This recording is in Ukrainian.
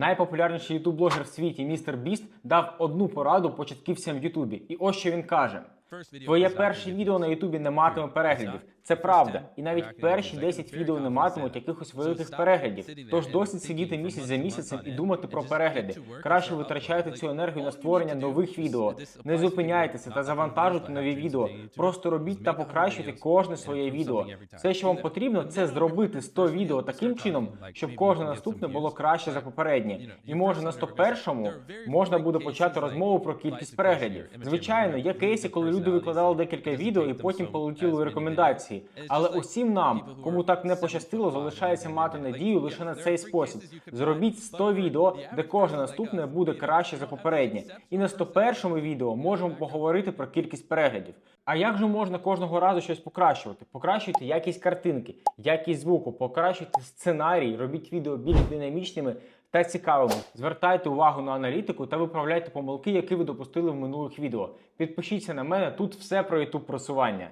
Найпопулярніший ютуб-блогер в світі містер Біст дав одну пораду початківцям в Ютубі. І ось що він каже: Твоє перше відео на Ютубі не матиме переглядів. Це правда. І навіть перші 10 відео не матимуть якихось великих переглядів. Тож досить сидіти місяць за місяцем і думати про перегляди. Краще витрачайте цю енергію на створення нових відео. Не зупиняйтеся та завантажуйте нові відео. Просто робіть та покращуйте кожне своє відео. Все, що вам потрібно, це зробити 100 відео таким чином, щоб кожне наступне було краще за попереднє. І може на 101-му можна буде почати розмову про кількість переглядів. Звичайно, є кейси, коли люди викладали декілька відео і потім полетіли рекомендації. Але усім нам, кому так не пощастило, залишається мати надію лише на цей спосіб. Зробіть 100 відео, де кожне наступне буде краще за попереднє. І на 101 першому відео можемо поговорити про кількість переглядів. А як же можна кожного разу щось покращувати? Покращуйте якість картинки, якість звуку, покращуйте сценарій, робіть відео більш динамічними та цікавими. Звертайте увагу на аналітику та виправляйте помилки, які ви допустили в минулих відео. Підпишіться на мене, тут все про YouTube просування.